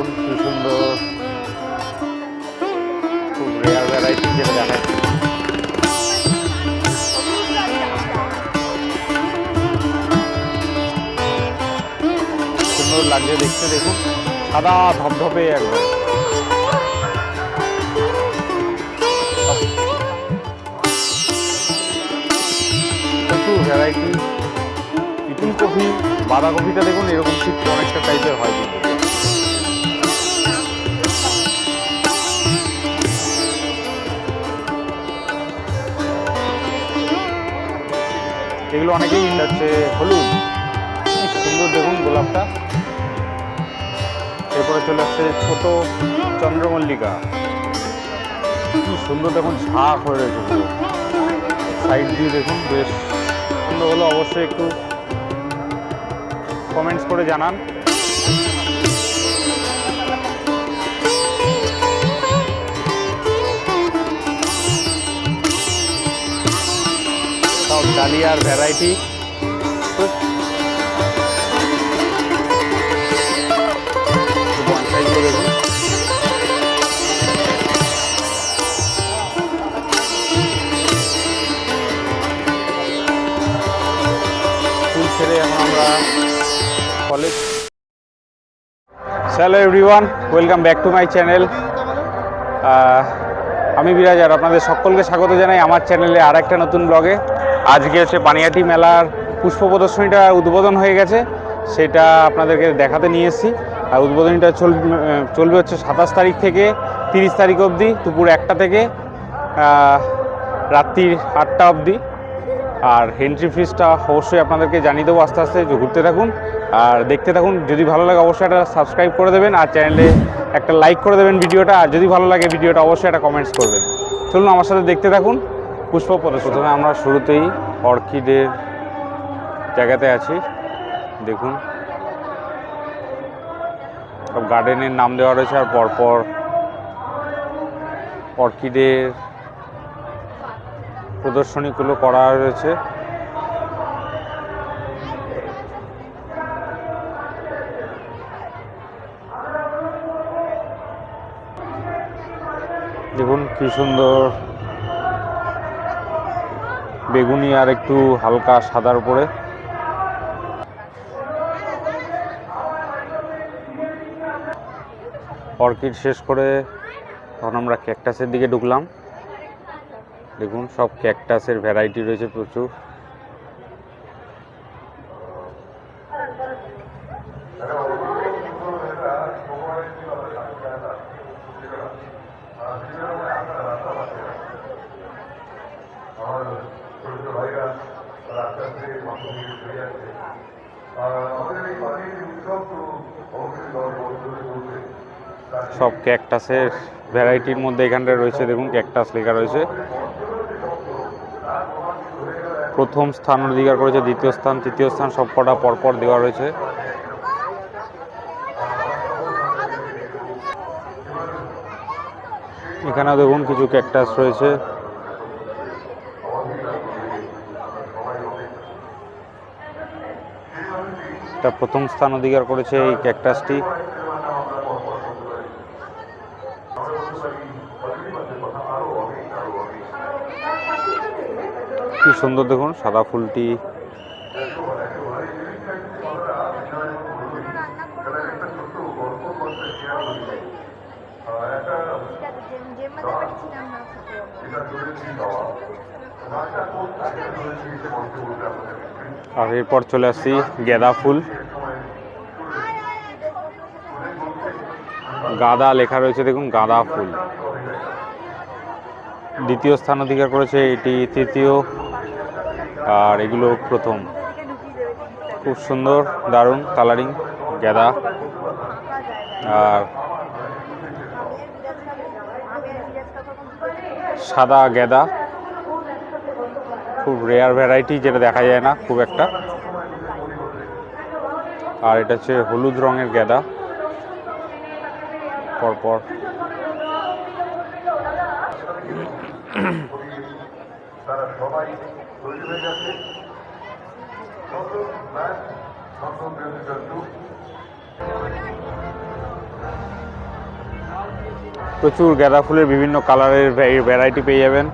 দেখুন কি সুন্দর। খুব রেয়ার ভ্যারাইটি যেটা সুন্দর লাগছে দেখতে, দেখুন। সাদা ধপধপে একদম। ভ্যারাইটি চিকেন কফি, বাঁধাকপিটা দেখুন, এরকম ঠিক অনেকটা টাইপের হয় কিন্তু। এগুলো অনেকেই হচ্ছে হলুদ। সুন্দর দেখুন গোলাপটা। এরপরে চলে আসছে ছোট চন্দ্রমল্লিকা। সুন্দর দেখুন ঝাঁক হয়ে রয়েছে সাইড দিয়ে দেখুন, বেশ সুন্দর হলো। অবশ্যই একটু কমেন্টস করে জানান। ডালিয়ার ভ্যারাইটি। ছেড়ে আমরা college hello everyone welcome back to my channel আমি বিরাজ আর আপনাদের সকলকে স্বাগত জানাই আমার চ্যানেলে আর একটা নতুন ব্লগে আজকে হচ্ছে পানিয়াটি মেলার পুষ্প প্রদর্শনীটা উদ্বোধন হয়ে গেছে। সেটা আপনাদেরকে দেখাতে নিয়ে এসেছি। আর উদ্বোধনীটা চল, চলবে হচ্ছে সাতাশ তারিখ থেকে তিরিশ তারিখ অবধি, দুপুর একটা থেকে রাত্রির আটটা অবধি। আর এন্ট্রি ফিজটা অবশ্যই আপনাদেরকে জানিয়ে দেবো আস্তে আস্তে ঘুরতে থাকুন। আর দেখতে থাকুন, যদি ভালো লাগে অবশ্যই একটা সাবস্ক্রাইব করে দেবেন, আর চ্যানেলে একটা লাইক করে দেবেন ভিডিওটা। আর যদি ভালো লাগে ভিডিওটা, অবশ্যই একটা কমেন্টস করবেন। চলুন আমার সাথে দেখতে থাকুন। পুষ্প প্রথমে আমরা শুরুতেই অর্কিডের জায়গাতে আছি। দেখুন। সব গার্ডেনের নাম দেওয়া রয়েছে আর পরপর অর্কিডের প্রদর্শনীগুলো করা রয়েছে। দেখুন কি সুন্দর বেগুনি আর একটু হালকা সাদার উপরে। অর্কিড শেষ করে তখন আমরা ক্যাকটাসের দিকে ঢুকলাম। দেখুন, সব ক্যাকটাসের ভ্যারাইটি রয়েছে প্রচুর সব ক্যাকটাসের ভ্যারাইটির মধ্যে এখানটায় রয়েছে। দেখুন ক্যাকটাস লেখা রয়েছে। প্রথম স্থান অধিকার করেছে, দ্বিতীয় স্থান, তৃতীয় স্থান, সব কটা পরপর দেওয়া রয়েছে। এখানে দেখুন, কিছু ক্যাকটাস রয়েছে। প্রথম স্থান অধিকার করেছে এই ক্যাকটাসটি কি সুন্দর দেখুন, সাদা ফুলটি। আর এরপর চলে আসছি, গেঁদা ফুল। গাঁদা লেখা রয়েছে, দেখুন, গাঁদা ফুল। দ্বিতীয় স্থান অধিকার করেছে এটি তৃতীয়। আর এগুলো প্রথম। খুব সুন্দর, দারুণ, কালারিং গেঁদা আর সাদা গেঁদা খুব রেয়ার ভ্যারাইটি যেটা দেখা যায় না, খুব একটা। আর এটা হচ্ছে হলুদ রঙের গেঁদা পরপর। হয়ে গেছে নতুন ম্যাচ নতুন বিরোধী প্রচুর গাঁদা ফুলের বিভিন্ন কালারের ভ্যারাইটি পেয়ে যাবেন।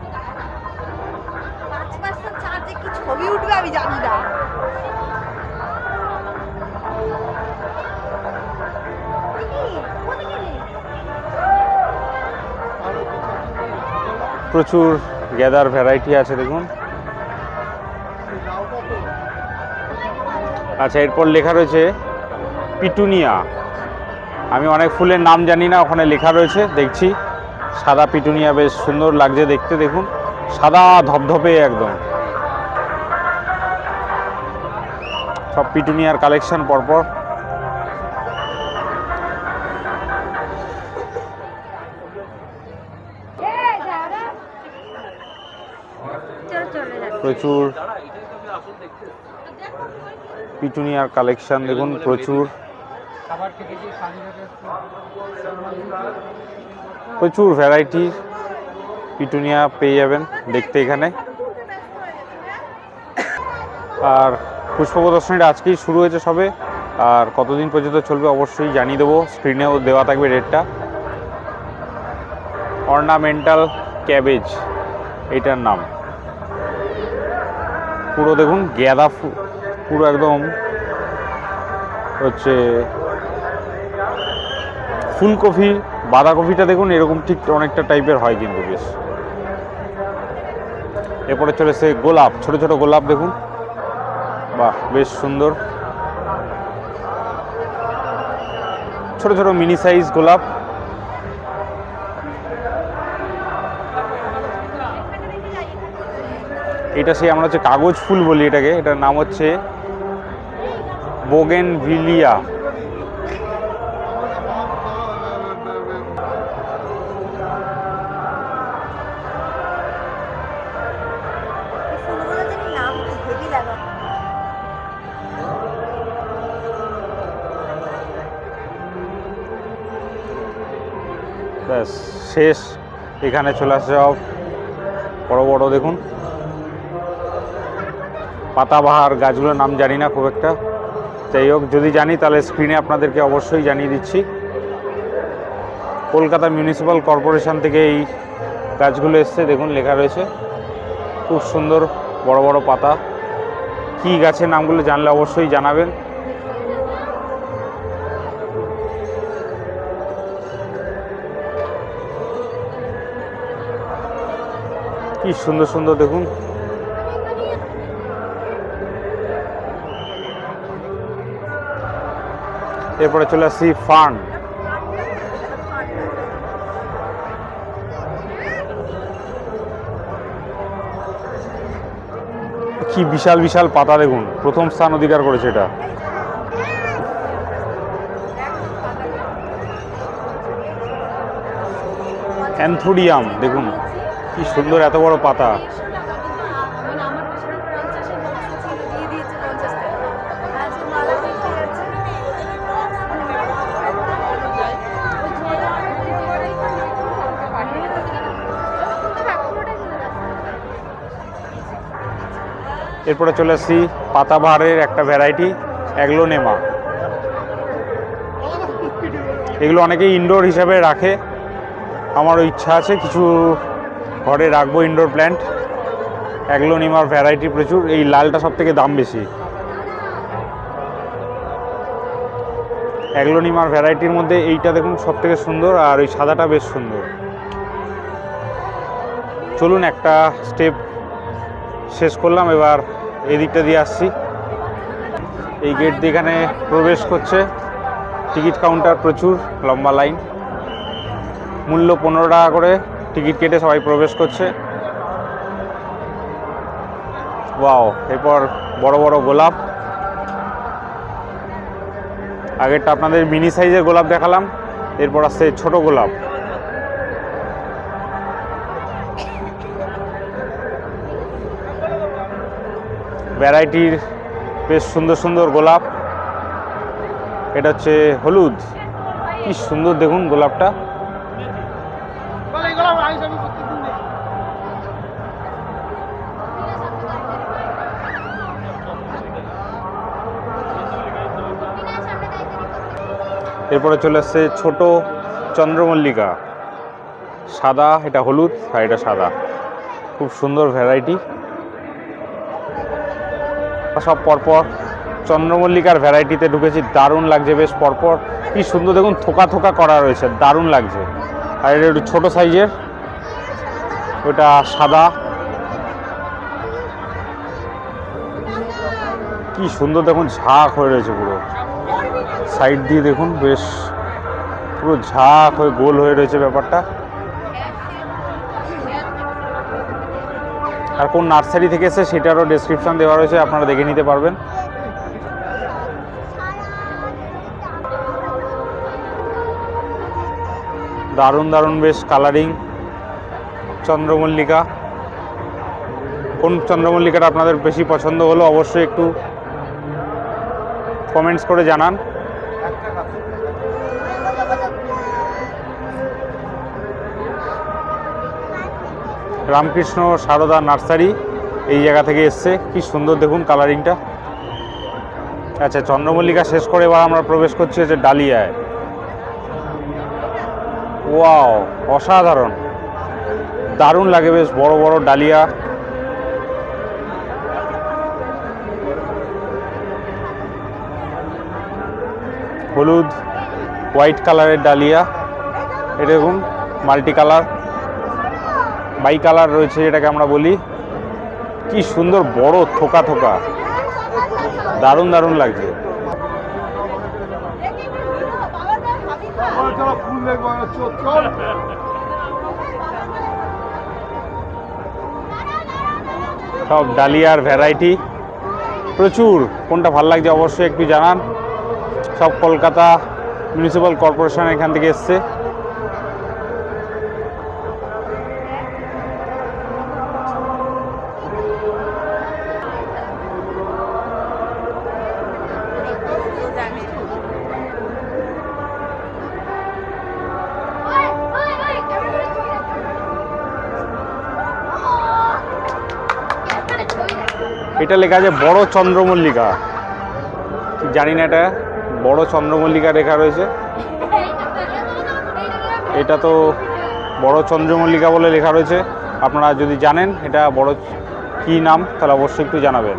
ছবি উঠবে আমি জানি না? প্রচুর গ্যাদার ভ্যারাইটি আছে দেখুন। আচ্ছা এরপর লেখা রয়েছে পিটুনিয়া। আমি অনেক ফুলের নাম জানি না ওখানে লেখা রয়েছে দেখছি। সাদা পিটুনিয়া বেশ সুন্দর লাগছে দেখতে দেখুন। সাদা ধপধপে একদম। সব পিটুনিয়ার কালেকশন পরপর। প্রচুর। পিটুনিয়ার কালেকশন দেখুন প্রচুর। প্রচুর ভ্যারাইটি পিটুনিয়া পেয়ে যাবেন দেখতে এখানে। আর পুষ্প প্রদর্শনীটা আজকেই শুরু হয়েছে সবে। আর কতদিন পর্যন্ত চলবে অবশ্যই জানিয়ে দেবো। স্ক্রিনেও দেওয়া থাকবে রেটটা অর্নামেন্টাল ক্যাবেজ এটার নাম। পুরো দেখুন গ্যাদা ফু- পুরো একদম হচ্ছে ফুলকপি বাঁধাকপিটা দেখুন, এরকম ঠিক অনেকটা টাইপের হয় কিন্তু বেশ। এরপরে চলেছে গোলাপ, ছোট ছোট গোলাপ দেখুন। বাহ, বেশ সুন্দর। ছোট ছোট মিনি সাইজ গোলাপ। এটা সেই আমরা হচ্ছে কাগজ ফুল বলি এটাকে, এটার নাম হচ্ছে বোগেন ভিলিয়া এই ফুলগুলো জানি নাম কি হেভি লাগা। ব্যাস শেষ। এখানে চলে আসে সব। বড় বড় দেখুন। পাতাবাহার গাছগুলোর নাম জানি না খুব একটা। যাই হোক, যদি জানি তাহলে স্ক্রিনে আপনাদেরকে অবশ্যই জানিয়ে দিচ্ছি। কলকাতা মিউনিসিপ্যাল কর্পোরেশন থেকে এই গাছগুলো এসছে, দেখুন, লেখা রয়েছে। খুব সুন্দর, বড় বড় পাতা। কী গাছের নামগুলো জানলে অবশ্যই জানাবেন। কি সুন্দর সুন্দর, দেখুন। এরপরে চলে আসছি ফার্ন কি বিশাল বিশাল পাতা দেখুন। প্রথম স্থান অধিকার করেছে এটা। অ্যান্থোডিয়াম, দেখুন। কি সুন্দর, এত বড় পাতা। এরপরে চলে আসছি পাতাবাহারের একটা ভ্যারাইটি অ্যাগ্লোনেমা এগুলো অনেকেই ইনডোর হিসাবে রাখে। আমারও ইচ্ছা আছে, কিছু ঘরে রাখব ইনডোর প্ল্যান্ট অ্যাগ্লোনিমার ভ্যারাইটি প্রচুর, এই লালটা সব থেকে দাম বেশি। অ্যাগ্লোনিমার ভ্যারাইটির মধ্যে এইটা দেখুন সব থেকে সুন্দর, আর ওই সাদাটা বেশ সুন্দর। চলুন একটা স্টেপ শেষ করলাম, এবার এদিকটা দিয়ে আসছি। এই গেট দিয়ে এখানে প্রবেশ করছে। টিকিট কাউন্টার প্রচুর, লম্বা লাইন মূল্য পনেরো টাকা করে টিকিট কেটে সবাই প্রবেশ করছে। ওয়াও এরপর বড় বড় গোলাপ। আগেরটা আপনাদের মিনি সাইজের গোলাপ দেখালাম, এরপর আসছে ছোট গোলাপ। ভ্যারাইটির বেশ সুন্দর সুন্দর গোলাপ। এটা হচ্ছে হলুদ। কি সুন্দর দেখুন গোলাপটা। এরপরে চলে আসছে ছোট চন্দ্রমল্লিকা। সাদা, এটা হলুদ আর এটা সাদা। খুব সুন্দর ভ্যারাইটি। সব পরপর চন্দ্রমল্লিকার ভ্যারাইটিতে ঢুকেছি। দারুণ লাগছে বেশ পরপর। কি সুন্দর, দেখুন, থোকা থোকা করা রয়েছে। দারুণ লাগছে। আর এটা একটু ছোটো সাইজের। ওটা সাদা। কি সুন্দর, দেখুন, ঝাঁক হয়ে রয়েছে পুরো। সাইড দিয়ে দেখুন, বেশ পুরো ঝাঁক হয়ে গোল হয়ে রয়েছে ব্যাপারটা। আর কোন নার্সারি থেকে এসে সেটারও ডেসক্রিপশন দেওয়া রয়েছে, আপনারা দেখে নিতে পারবেন। দারুণ দারুণ বেশ কালারিং চন্দ্রমল্লিকা। কোন চন্দ্রমল্লিকাটা আপনাদের বেশি পছন্দ হলো অবশ্যই একটু কমেন্টস করে জানান। রামকৃষ্ণ সারদা নার্সারি এই জায়গা থেকে এসছে। কি সুন্দর দেখুন কালারিংটা। আচ্ছা চন্দ্রমল্লিকা শেষ করে এবার আমরা প্রবেশ করছি হচ্ছে ডালিয়ায়। ওয়াও, অসাধারণ। দারুণ লাগে বেশ, বড় বড় ডালিয়া। হলুদ, হোয়াইট কালারের ডালিয়া। এটা দেখুন মাল্টি কালার বাই কালার রয়েছে যেটাকে আমরা বলি। কি সুন্দর বড় থোকা থোকা। দারুণ দারুণ লাগছে। সব ডালিয়ার ভ্যারাইটি প্রচুর। কোনটা ভালো লাগছে অবশ্যই একটু জানান। সব কলকাতা মিউনিসিপ্যাল কর্পোরেশন এখান থেকে এসছে। এটা লেখা আছে বড় চন্দ্রমল্লিকা। জানি না এটা। বড় চন্দ্রমল্লিকা লেখা রয়েছে। এটা তো বড় চন্দ্রমল্লিকা বলে লেখা রয়েছে। আপনারা যদি জানেন এটা বড় কি নাম, তাহলে অবশ্যই একটু জানাবেন।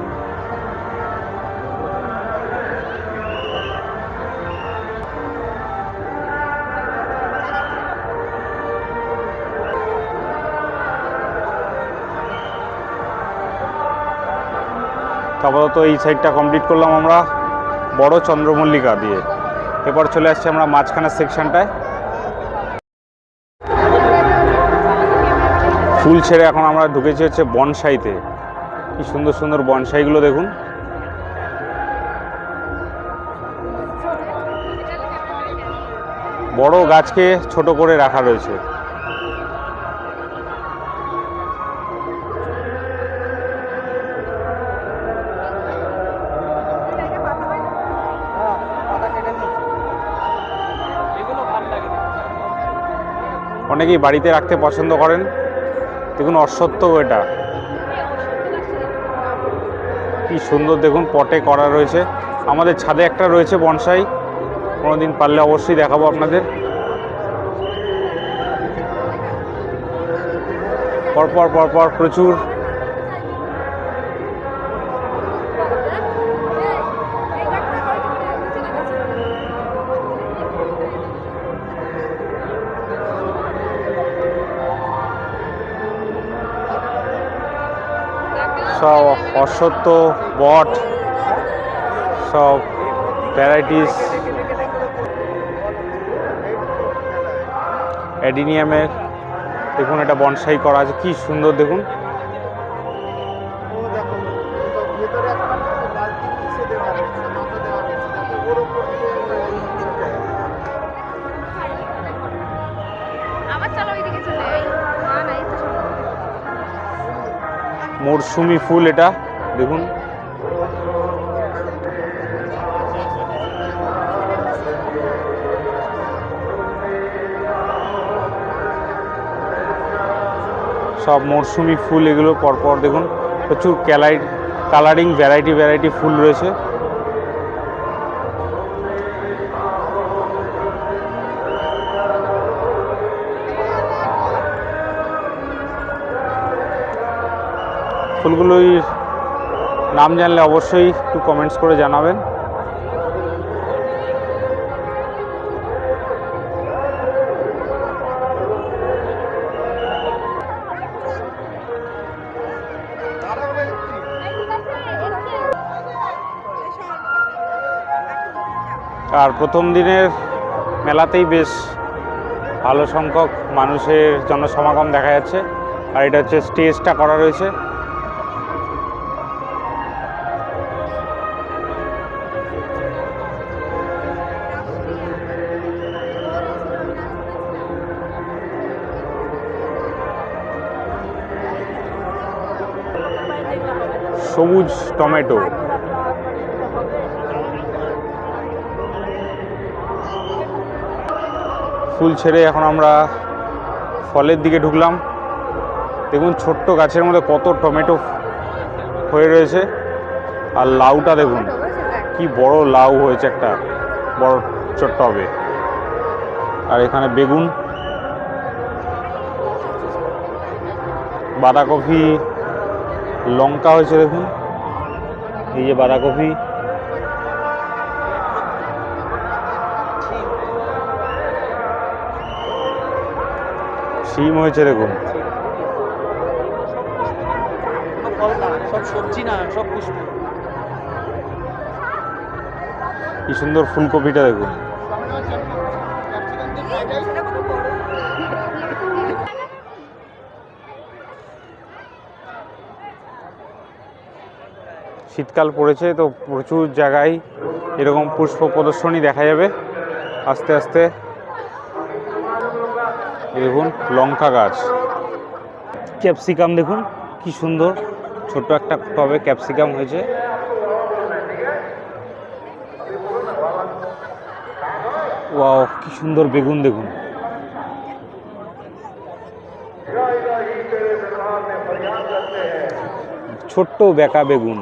আপাতত এই সাইডটা কমপ্লিট করলাম আমরা বড় চন্দ্রমল্লিকা দিয়ে। এরপর চলে আসছি আমরা মাঝখানের সেকশনটায় ফুল ছেড়ে এখন আমরা ঢুকেছি হচ্ছে বনসাইতে। কি সুন্দর সুন্দর বনসাইগুলো দেখুন। বড় গাছকে ছোট করে রাখা রয়েছে। অনেকেই বাড়িতে রাখতে পছন্দ করেন। দেখুন অসত্য এটা। কি সুন্দর দেখুন, পটে করা রয়েছে। আমাদের ছাদে একটা রয়েছে বনসাই। কোনো দিন পারলে অবশ্যই দেখাবো আপনাদের। পরপর পরপর প্রচুর অশ্বত্থ বট সব ভ্যারাইটিস অ্যাডিনিয়ামের। দেখুন, এটা বনসাই করা আছে। কি সুন্দর, দেখুন। মরশুমি ফুল এটা। দেখুন। সব মরশুমি ফুল এগুলো পরপর দেখুন। প্রচুর ক্যালাই কালারিং ভ্যারাইটি ভ্যারাইটি ফুল রয়েছে। ফুলগুলোই নাম জানলে অবশ্যই একটু কমেন্টস করে জানাবেন। আর প্রথম দিনের মেলাতেই বেশ ভালো সংখ্যক মানুষের জনসমাগম দেখা যাচ্ছে। আর এটা হচ্ছে স্টেজটা করা রয়েছে। সবুজ টমেটো। ফুল ছেড়ে এখন আমরা ফলের দিকে ঢুকলাম। দেখুন ছোট্ট গাছের মধ্যে কত টমেটো হয়ে রয়েছে। আর লাউটা দেখুন, কি বড় লাউ হয়েছে একটা, বড় ছোট্ট হবে। আর এখানে বেগুন, বাঁধাকপি লঙ্কা হয়েছে দেখুন। এই যে বাঁধাকপি। শিম হয়েছে দেখুন। সব সবজি না সব পুষ্প কি সুন্দর ফুলকপিটা দেখুন। শীতকাল পড়েছে, তো প্রচুর জায়গায় এরকম পুষ্প প্রদর্শনী দেখা যাবে। আস্তে আস্তে। দেখুন, লঙ্কা গাছ। ক্যাপসিকাম দেখুন, কি সুন্দর। ছোট একটা টবে ক্যাপসিকাম হয়েছে। ওয়াও, কি সুন্দর বেগুন দেখুন। ছোট্ট বেকা বেগুন।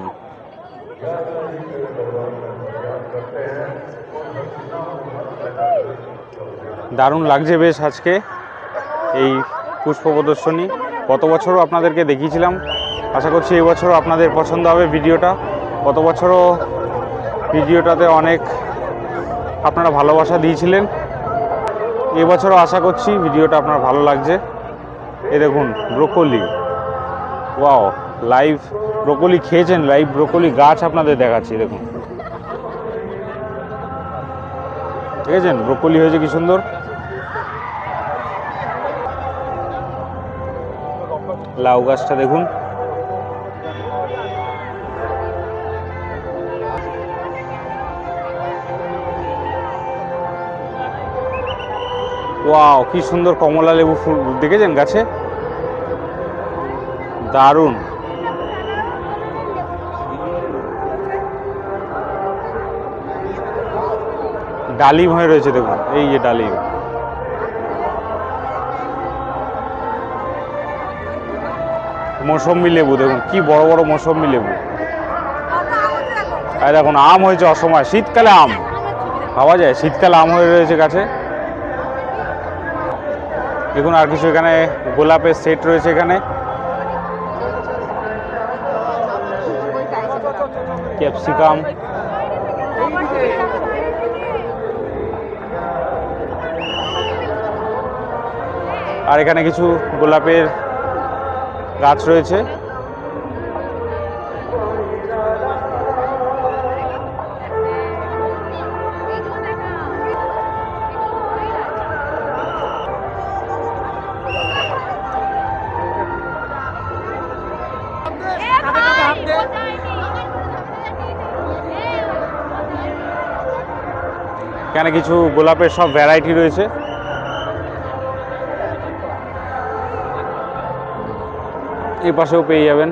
দারুণ লাগছে বেশ আজকে এই পুষ্প প্রদর্শনী। গত বছরও আপনাদেরকে দেখিয়েছিলাম। আশা করছি এই বছরও আপনাদের পছন্দ হবে ভিডিওটা। গত বছরও ভিডিওটাতে অনেক আপনারা ভালোবাসা দিয়েছিলেন। এবছরও আশা করছি ভিডিওটা আপনার ভালো লাগছে। এ দেখুন, ব্রোকলি। ওয়াও, লাইভ ব্রোকলি খেয়েছেন, লাইভ ব্রোকলি গাছ আপনাদের দেখাচ্ছি, দেখুন। দেখেছেন? ব্রোকলি হয়েছে কি সুন্দর। লাউ গাছটা দেখুন। ওয়াও, কি সুন্দর কমলা লেবু ফুল দেখেছেন গাছে? দারুণ। ডালিম হয়ে রয়েছে দেখুন, এই যে ডালিম। মৌসম্বি লেবু, দেখুন কি বড় বড় মৌসম্বি লেবু। আর দেখুন, আম হয়েছে অসময়, শীতকালে আম। পাওয়া যায়, শীতকালে আম হয়ে রয়েছে গাছে। দেখুন, আর কিছু এখানে গোলাপের সেট রয়েছে এখানে। ক্যাপসিকাম। আর এখানে কিছু গোলাপের গাছ রয়েছে। এখানে কিছু গোলাপের সব ভ্যারাইটি রয়েছে। এই পাশেও পেয়ে যাবেন।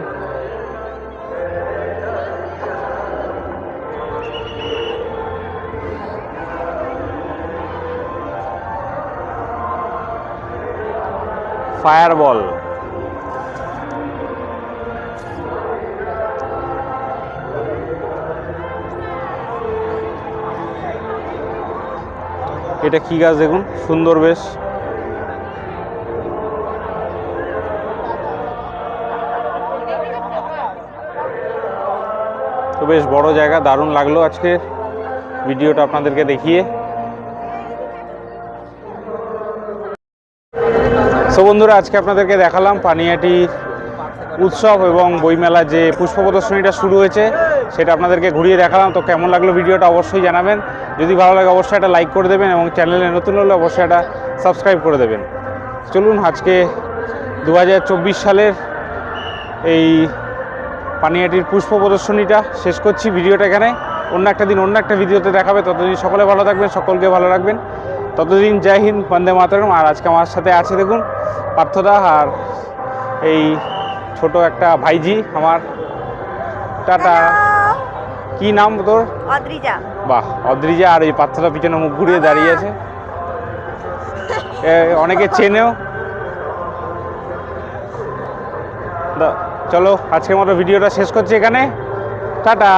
ফায়ার বল এটা কি গাছ দেখুন? সুন্দর বেশ। তো বেশ বড় জায়গা, দারুণ লাগল আজকে ভিডিওটা আপনাদেরকে দেখিয়ে। সো বন্ধুরা, আজকে আপনাদেরকে দেখালাম পানিয়াটি উৎসব এবং বইমেলা যে পুষ্প প্রদর্শনীটা শুরু হয়েছে, সেটা আপনাদেরকে ঘুরিয়ে দেখালাম। তো কেমন লাগল ভিডিওটা অবশ্যই জানাবেন। যদি ভালো লাগে, অবশ্যই একটা লাইক করে দেবেন এবং চ্যানেলে নতুন হলে অবশ্যই একটা সাবস্ক্রাইব করে দেবেন। চলুন, আজকে দু হাজার চব্বিশ সালের এই পানিয়াটির পুষ্প প্রদর্শনীটা শেষ করছি ভিডিওটা এখানে। অন্য একটা দিন অন্য একটা ভিডিওতে দেখাবে। ততদিন সকলে ভালো থাকবেন সকলকে ভালো রাখবেন। ততদিন জয় হিন্দ বন্দে মাতরম। আর আজকে আমার সাথে আছে দেখুন পার্থদা আর এই ছোট একটা ভাইজি আমার। টাটা। কি নাম তোর? অদ্রিজা। বাহ অদ্রিজা আর এই পার্থদা পিছনে মুখ ঘুরিয়ে দাঁড়িয়ে আছে। অনেকে চেনেও। দা- চলো আজকের মতো ভিডিওটা শেষ করছি এখানে। টাটা!